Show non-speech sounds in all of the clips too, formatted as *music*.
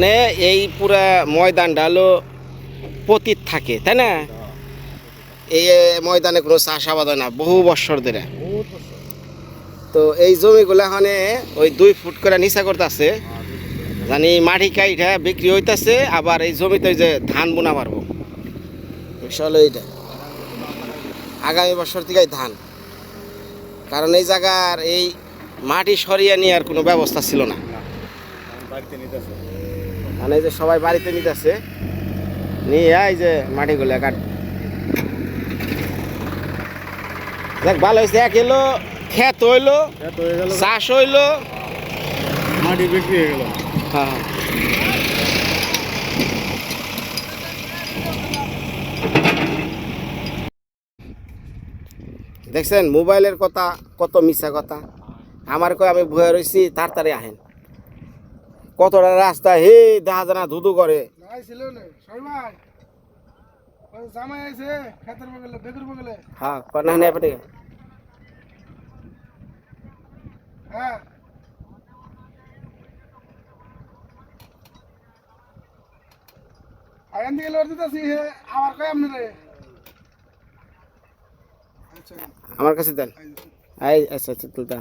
মানে এই পুরা ময়দানটা হলো পতিত থাকে, তাই না? এই ময়দানে কোনো চাষাবাদ হয় না, বহু বছর ধরে। তো এই জমিগুলা মানে ওই দুই ফুট করে নিচা করতেছে, জানি মাটি কাইটা বিক্রি হইতাছে, আবার এই জমিতে যে ধান বোনা পারব এইটা। আগামী বছর থেকে ধান। কারণ এই জায়গার এই মাটি সরিয়ে নেওয়ার কোনো ব্যবস্থা ছিল না। নিতেছে। মানে এই যে সবাই বাড়িতে নিতে নিতেছে। নিয়ে এই যে মাটিগুলো কাট। দেখ ভালো হয়েছে। এক এলো ক্ষেত হইল চাষ হইল। মাটি বিক্রি হয়ে গেল। হ্যাঁ। দেখছেন মোবাইলের কথা কত মিশা কথা। আমার কই আমি ভয়ে রয়েছি তাড়াতাড়ি আহেন। কতটা রাস্তা? হে দেখা জানা ধুধু করে। না। হ্যাঁ কন্যা নেই পেটে হ্যাঁ। আগান দিকে লড় দিতেছি হে আমার কয় আপনি রে? আচ্ছা। আমার কাছে দেন। এই আচ্ছা আচ্ছা তুলতে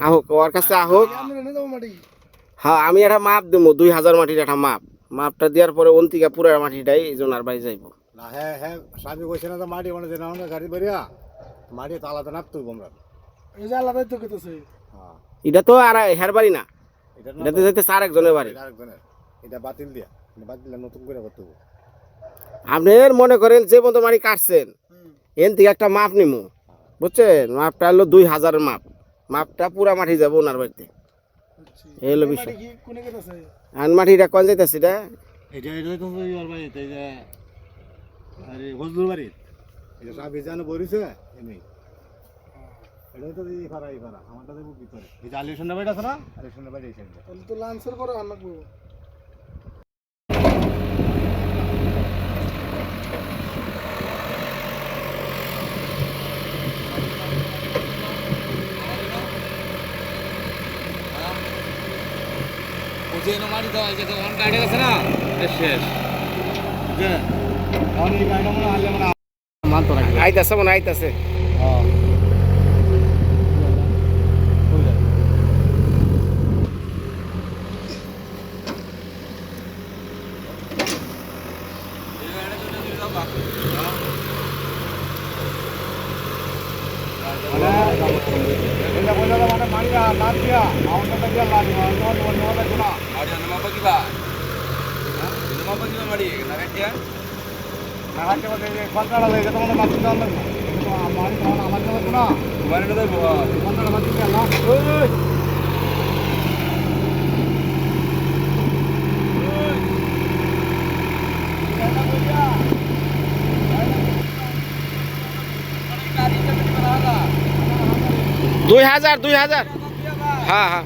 আহুক ওর কাছে আহুক হ্যাঁ আমি একটা মাপ দেবো দুই হাজার মাটির একটা মাপ। মাপটা দেওয়ার পরে অন্তিকা পুরো মাটিটাই এই জোনার বাড়ি যাইব। না হ্যাঁ হ্যাঁ স্বামী কইছে না তো মাটি মানে যে না গাড়ি বেরিয়া মাটি তালাতে নাপতো আমরা। এই যে আলাদাই তো কেতেছে হ্যাঁ। এটা তো আর হের বাড়ি না। এটা একজনের বাড়ি। এটা আরেকজনের। এটা বাতিল দিয়া। বাতিল নতুন করে করতে হবে। আপনার মনে করেন যে মতো মাটি কাটছেন এন থেকে একটা মাপ নিমু। বুঝছেন? মাপটা হলো দুই হাজার মাপ। মাপটা পুরা মাটি যাব ওনার বাড়িতে। এই হলো বিষয়। মাটি কি কোনে যাইতেছে এটা? এটা এটা তো ইয়ার বাড়িতে এটা যে আরে হজদুর বাড়ি। এটা সব বিজান বরিছে এমনি এটা তো এই ফারা এই ফারা আমারটা দেবো ভিতরে। এই যে আলিশনের বাড়ি আছে না? আলিশনের বাড়ি এই সাইডে তো লান্সের করে আন যে আনলে মানে মানতো নাকি? আইতাছে মনে আইতাছে। হ্যাঁ। দুই হাজার দুই হাজার। হ্যাঁ হ্যাঁ।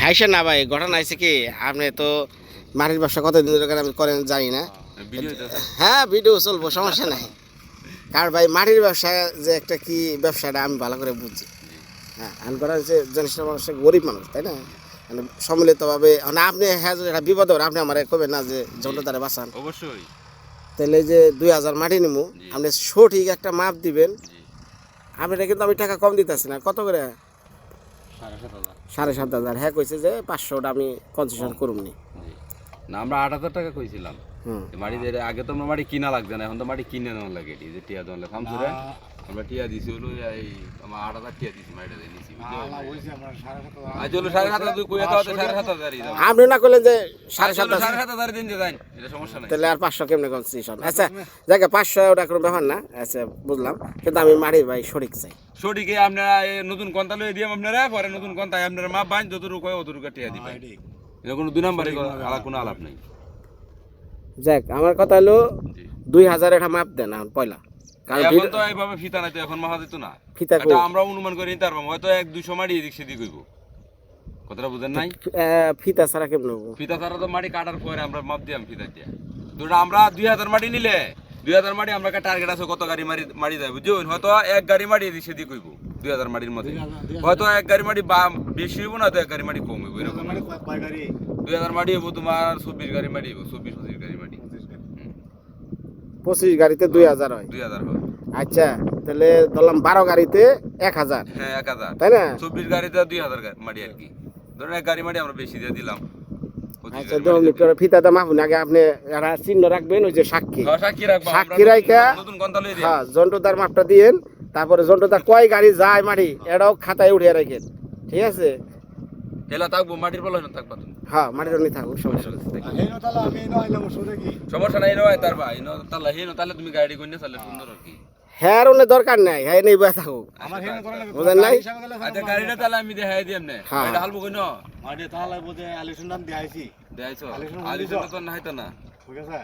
হাইসে না ভাই, ঘটনা হয়েছে কি, আপনি তো মাটির ব্যবসা কতদিন করেন জানি না। হ্যাঁ ভিডিও চলবো সমস্যা নাই। কার ভাই মাটির ব্যবসা যে একটা কি ব্যবসাটা আমি ভালো করে বুঝি হ্যাঁ আন করা হচ্ছে জিনিসটা মানুষ গরিব মানুষ তাই না? মানে সম্মিলিতভাবে মানে আপনি হ্যাঁ একটা বিপদ হবে আপনি আমার কবেন না যে যন্ত্র তারা বাঁচান। অবশ্যই। তাহলে যে দুই হাজার মাটি নিমু আপনি সঠিক একটা মাপ দিবেন। আপনারা কিন্তু আমি টাকা কম দিতেছি না। কত করে? সাড়ে সাত হাজার। হ্যাঁ কইছে যে পাঁচশোটা আমি কনসেশন করুমনি। জি। না আমরা আট হাজার টাকা কইছিলাম। মাটি আগে তো আমরা মাটি কিনা লাগছে না এখন তো মাটি কিনে নেওয়া লাগে এটি যে টিয়া দেওয়া লাগে খামসুরে আমরা টিয়া দিছি হলো এই আমার আট হাজার টিয়া দিছি মাটিটা নিছি আজ হলো সাড়ে সাত হাজার সাড়ে সাত হাজারই দাও। আপনি না করলেন যে সাড়ে সাত সাড়ে সাত হাজার দিন যে যাই এটা সমস্যা নাই। তাহলে আর পাঁচশো কেমনে কনসেশন আচ্ছা যাকে পাঁচশো ওটা কোনো ব্যাপার না আচ্ছা বুঝলাম। কিন্তু আমি মাটির ভাই সঠিক চাই। সঠিকে আপনারা নতুন কন্তা লয়ে দিয়ে আপনারা পরে নতুন কন্তায় আপনারা মাপ বাইন যতটুকু কয় অতটুকু টিয়া দিবেন। কোনো দুই নম্বরে আলাদা কোনো আলাপ নেই। যাক আমার কথা হলো দুই হাজার একটা মাপ দেন এখন পয়লা। কারণ এখন তো এইভাবে ফিতা নাই তো এখন দিত না। ফিতা এটা আমরা অনুমান করে নিতে পারব হয়তো এক দুইশো মাটি এদিক সেদিক হইব। কথাটা বুঝেন নাই? ফিতা ছাড়া কেমন হব ফিতা ছাড়া তো মাটি কাটার পরে আমরা মাপ দিলাম ফিতা দিয়ে। দুটো আমরা দুই হাজার মাটি নিলে দুই হাজার মাটি আমরা টার্গেট আছে কত গাড়ি মারি মারি যায় বুঝছেন হয়তো এক গাড়ি মাটি এদিক সেদিক হইব দুই হাজার মাটির মধ্যে। হয়তো এক গাড়ি মাটি বা- বেশি হইব না তো এক গাড়ি মাটি কম হইব এরকম। মানে দুই হাজার মাটি হইব তোমার চব্বিশ গাড়ি মাটি হইব চব্বিশ পঁচিশ পঁচিশ গাড়িতে দুই হাজার হয়। দুই হাজার হয়। আচ্ছা তাহলে ধরলাম বারো গাড়িতে এক হাজার। হ্যাঁ এক হাজার। তাই না? চব্বিশ গাড়িতে দুই হাজার মাটি আর কি। ধরেন এক গাড়ি মাটি আমরা বেশি দিয়ে দিলাম। আচ্ছা আগে আপনি চিহ্ন রাখবেন ওই যে সাক্ষী। হ্যাঁ, সাক্ষী সাক্ষী হ্যাঁ জন্টুদার মাপটা দিয়েন তারপরে জন্টুদা কয় গাড়ি যায় মাটি এটাও খাতায় উঠিয়ে রাখেন। ঠিক আছে? এলা থাকব মাটির বলা না থাকবা তুমি। হ্যাঁ মাটির অনেক থাকুক সমস্যা সমস্যা নাই নয় তার ভাই ন তাহলে হে তাহলে তুমি গাড়ি কইনে তাহলে সুন্দর আর কি। হ্যাঁ অনেক দরকার নাই হ্যাঁ নেই বসে থাকুক আমার হেন করে লাগে বুঝেন নাই? আচ্ছা গাড়িটা তাহলে আমি দেখাই দিই এমনি হ্যাঁ। গাড়িটা হালবো কইনো? মাঠে তাহলে বোঝে আলিশন দাম দিয়াইছি। দেখাইছো আলিশন তো নাই তো না। ঠিক আছে?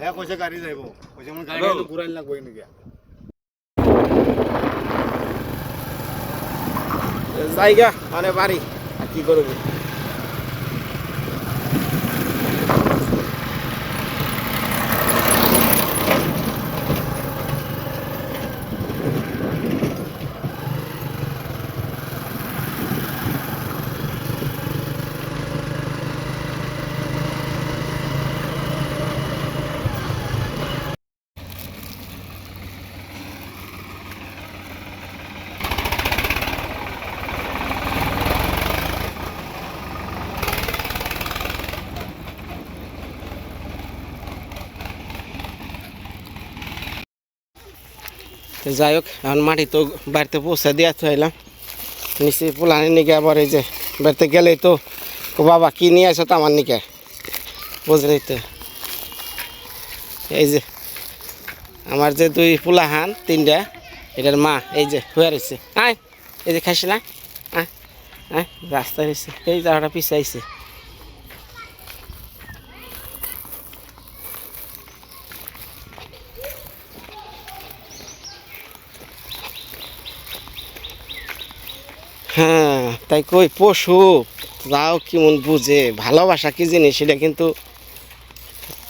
হ্যাঁ কইছে গাড়ি যাইব। কইছে আমার গাড়ি? ঘুরাইল না কই নাকি জায়গা মানে বাড়ি। আর কি করব তো যাই হোক, এখন মাটি তো বাড়িতে পৌঁছে দিয়ে চাইলাম নিচে পোলানি নিকে আবার এই যে বাড়িতে গেলেই তো বাবা কি নিয়ে আসো তো আমার নিকে? বুঝলেই তো? এই যে আমার যে দুই পোলাহান, তিনটা, এটার মা এই যে হয়ে রয়েছে। আয়, এই যে খাইছি না? আয় আয়, রাস্তায় রয়েছে। এই পিছাইছে। হ্যাঁ তাই কই, পশু। তাও কেমন বুঝে, ভালোবাসা কি জিনিস, সেটা কিন্তু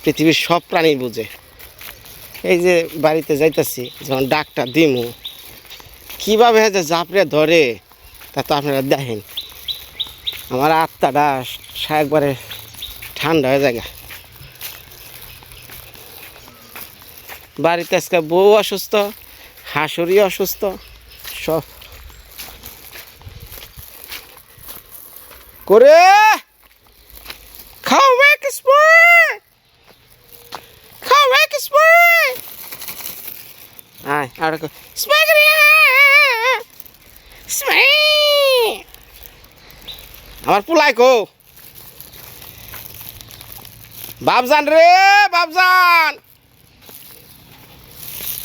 পৃথিবীর সব প্রাণী বুঝে। এই যে বাড়িতে যাইতাছি, যখন ডাকটা দিমু, কীভাবে যে জাপড়ে ধরে, তা তো আপনারা দেখেন। আমার আত্মাটা একবারে ঠান্ডা হয়ে জায়গা বাড়িতে আজকে বউ অসুস্থ হাসুরি অসুস্থ, সব করে খাও স্পুন খাও স্পুন আয়, আর স্পাগেটি স্পাই আমার পুলাই কো। বাবজান রে বাবজান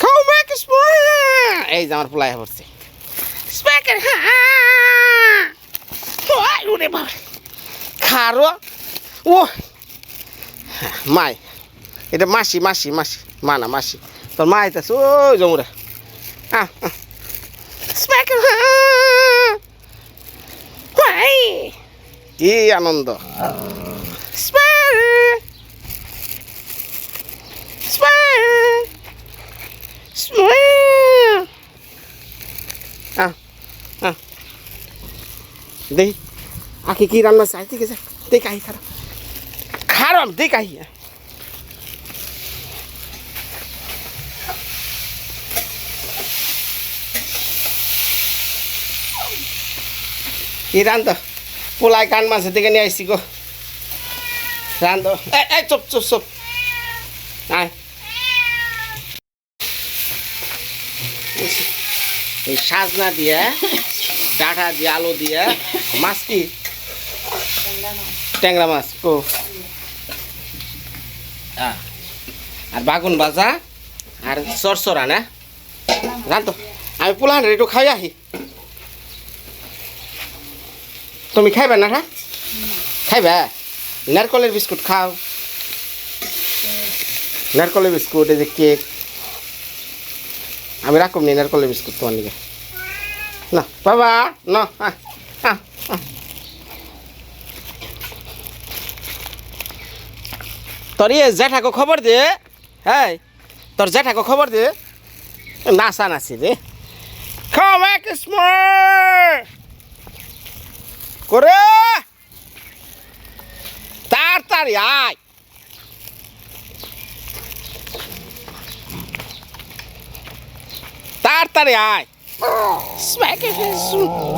খাও এই যে আমার পুলাই পড়ছে স্পাগেটি ওই উরে বাবা খারো। ও। মাই, এটা মাসি মাসি মাসি, মা না, মাসি। তোর মা আইতাছে ও জমুরা আহ কি আনন্দ। স্প্যার আখি কি রান্না চাই? ঠিক আছে দেখ আহি খারাপ। খারাপ দেখ আহি কি রান্ধ। পোলাই কান মাছের থেকে নিয়ে আসছি গো। রান্ধ। এই চুপ চুপ চুপ। আয়। সাজনা দিয়ে, ডাঁটা দিয়ে, আলু দিয়ে, মাছ কি ট্যাংরা মাছ ও। আর বাগুন ভাজা আর সরসরা না? জানতো? আমি পোলাহান একটু খাই আহি। তুমি খাইবে না হ্যাঁ খাইবে? নারকলের বিস্কুট খাও। নারকলের বিস্কুট এই যে কেক। আমি রাখুম নি নারকলের বিস্কুট তোমার নিকে। না বাবা না আহ, আহ, আহ। তোর ইয়ে জ্যাঠাকে খবর দে হ্যাঁ তোর জ্যাঠাকে খবর দে। নাচা নাচি রে খাওয়া করে। তাড়াতাড়ি আয়। তাড়াতাড়ি আয়।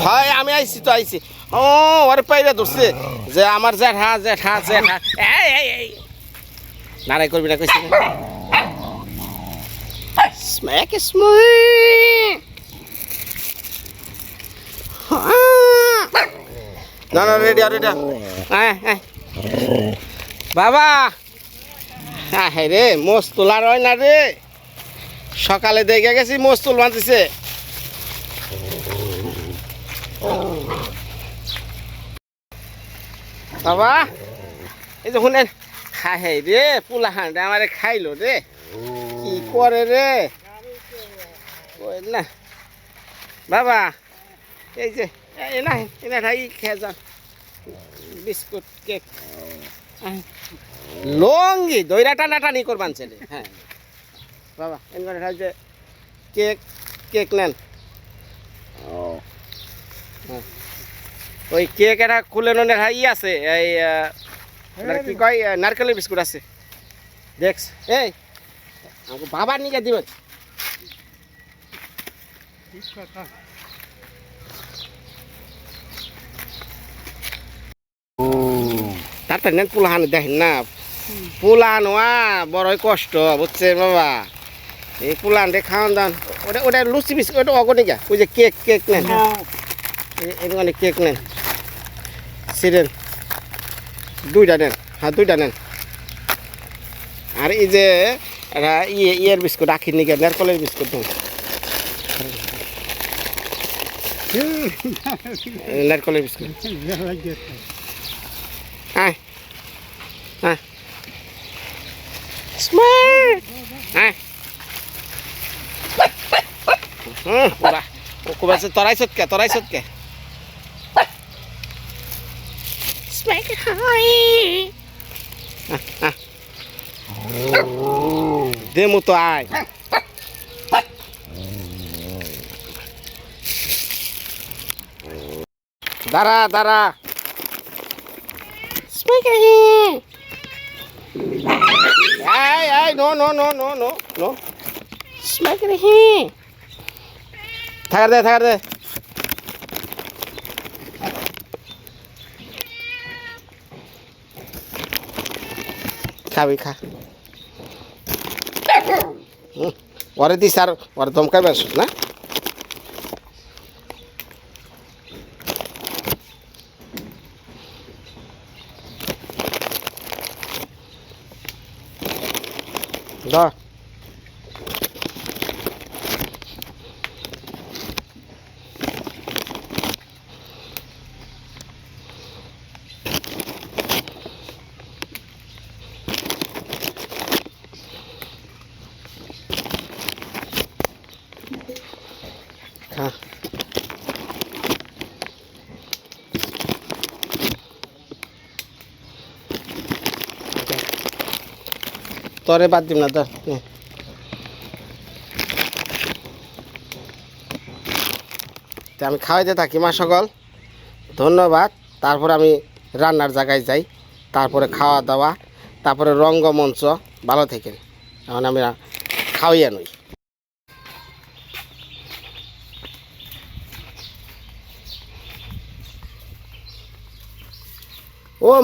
হয় আমি আইছি তো আইছি। ও ওর পাইরে ধরছে। যে আমার জ্যাঠা জ্যাঠা জ্যাঠা। এই এই। নারাই করবি না কইছি স্ম্যাক স্ম্যাক না না রেডি রেডি হ্যাঁ হ্যাঁ। বাবা। হ্যাঁ রে মোষ তোলার হয় না রে। সকালে দেখে গেছি মোষ তুল বাঁধতেছে। বাবা এই যে শুনেন হ্যাঁ রে পোলা হাঁড়ে আমারে খাইলো রে। কি করে রে? না। বাবা এই যে এই না এনা ঠাই খেয়ে যান বিস্কুট কেক। লঙ্গি দইরা টানা টানি করবান ছেলে। হ্যাঁ। বাবা এনবার ঠাই যে কেক কেক নেন। হ্যাঁ। ওই কেক এটা খুলে নে ই আছে এই আহ, কি কয় নারকেলের বিস্কুট আছে? দেখছ? এই আমাকে বাবার নিকে দিবেন তাড়াতাড়ি নেন পোলাহান দেখেন না। পোলাহান ওয়া বড়ই কষ্ট বুঝছে বাবা? এই পোলাহান দিয়ে খাওয়ান দান ওটা ওটা লুচি বিস্কুট ওটা অগনিকা ওই যে কেক কেক নেন। এরকম কেক নেন। সিরেন দুইটা নেন হ্যাঁ দুইটা নেন। আর এই যে এটা ইয়ে ইয়ের বিস্কুট আখির নিকে নারকলের বিস্কুট দেন। *laughs* নারকলের বিস্কুট। আয় আয়। স্মার্ট। আয়। হুম ওরা ও কুবাছে তরাইছত কে তরাইছত কে দে মতো আয় দাঁড়া দাঁড়া hey, no, no, no, no, no, no. Speaker here. থাকার দে থাকার দে খাবি খা। ওরে দিস আর ওরে ধমকাবে আসুস না ধর খা তরে বাদ দিম না নে। আমি খাওয়াইতে থাকি, মা সকল। ধন্যবাদ। তারপরে আমি রান্নার জায়গায় যাই। তারপরে খাওয়া দাওয়া, তারপরে রঙ্গমঞ্চ। ভালো থেকেন। এখন আমি খাওয়াইয়া নই।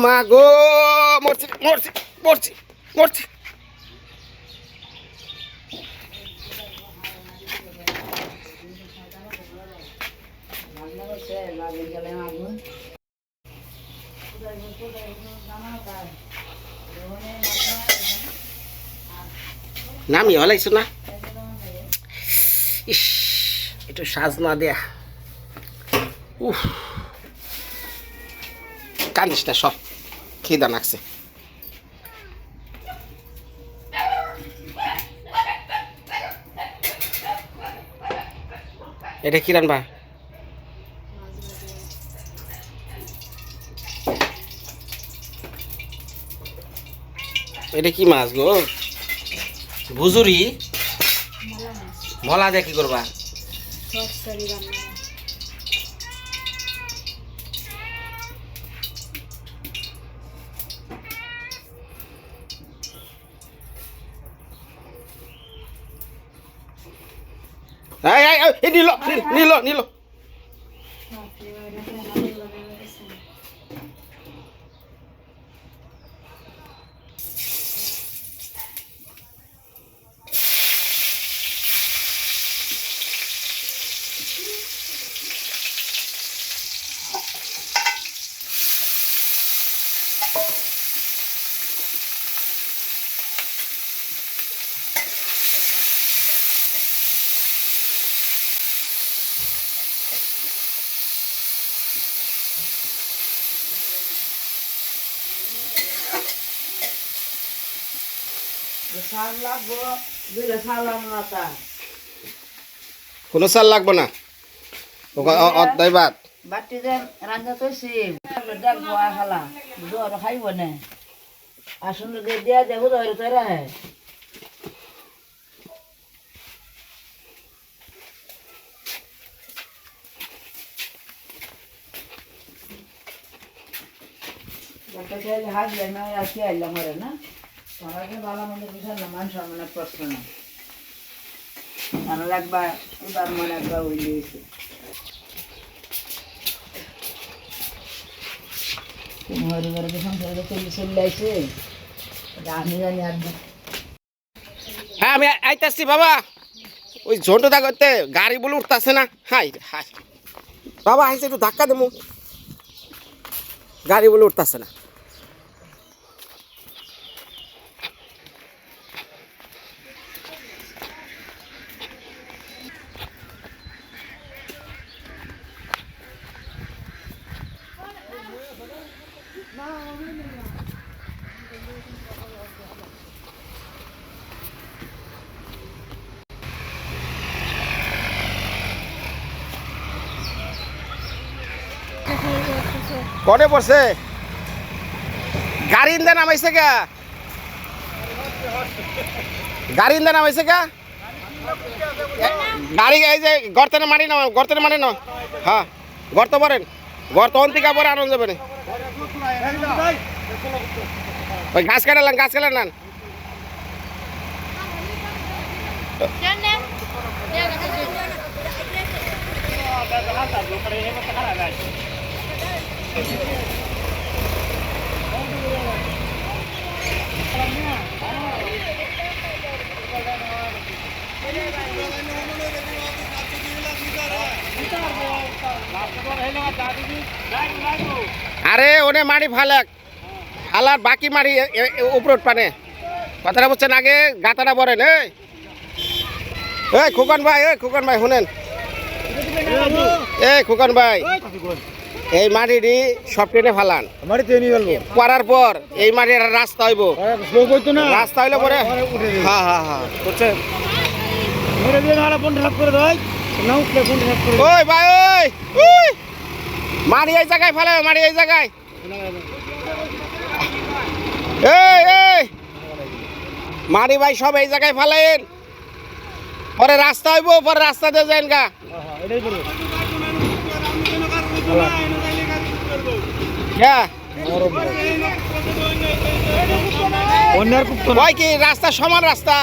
মা গো, মরছি মরছি মরছি মরছি। নামি হলাইছো না? ইস একটু সাজ না দেয়া। উফ। কান্দিস না সব খিদা নাকছে এটা কি রানবা এটা কি মাছ গো? ভুজুরি? মলা দিয়ে কি করবা এই, এই, এই, এই, নিল নিল সার লাগবো না তা। কোনো চাল লাগবো না? বাদ। বাটি দেখব জ্বর খাইব না। আসুন দিয়া ধরে তৈরা হাত খেয়ে আইলাম না? ভালো মন্দ না ভালো লাগবা মনে একবার ওই দিয়েছে আমি হ্যাঁ আমি আইতাছি বাবা। ওই ঝন্টুদা করতে গাড়ি বলে উঠতেছে না। হাই হাই। বাবা, আইসে একটু ধাক্কা দেবো। গাড়ি বলে উঠতেছে না। কনে পড়ছে? গাড়ি ইন্দা নামাইছে গা গাড়ি ইন্দা নামাইছে এ- গাড়ি এই যে গর্তনে মারি না গর্তনে মারি না হ্যাঁ গর্ত পড়েন। গর্ত অন্তিকা পরে আনন্দ যাবে না। ওই গাছ কাটালাম গাছ কাটালাম আরে, ওনে মারি ফালাক। ফালার বাকি মারি উপরত পানে কথাটা বলছেন আগে গাতাটা বরেন, এই। এই, খোকন ভাই, এই, খোকন ভাই, শুনেন। এই, খোকন ভাই। এই মাটিটি সব টেনে ফালান। নিয়ে করার পর এই মাটির রাস্তা হইব। রাস্তা হইলে পরে হ্যাঁ হ্যাঁ হ্যাঁ। বুঝছেন ওই ভাই ওই! মারি এই জায়গায় ফেলে মারি এই জায়গায়। এই এই। মারি ভাই সব এই জায়গায় ফেলেন। পরে রাস্তা হইব, পরে রাস্তা দিয়ে যাইন গা। কি? রাস্তা সমান রাস্তা?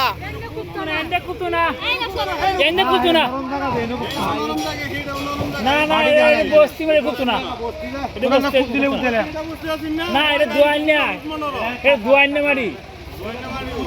না না, এটা না এটা না। দোয়ান না এটা দোয়ান না মারি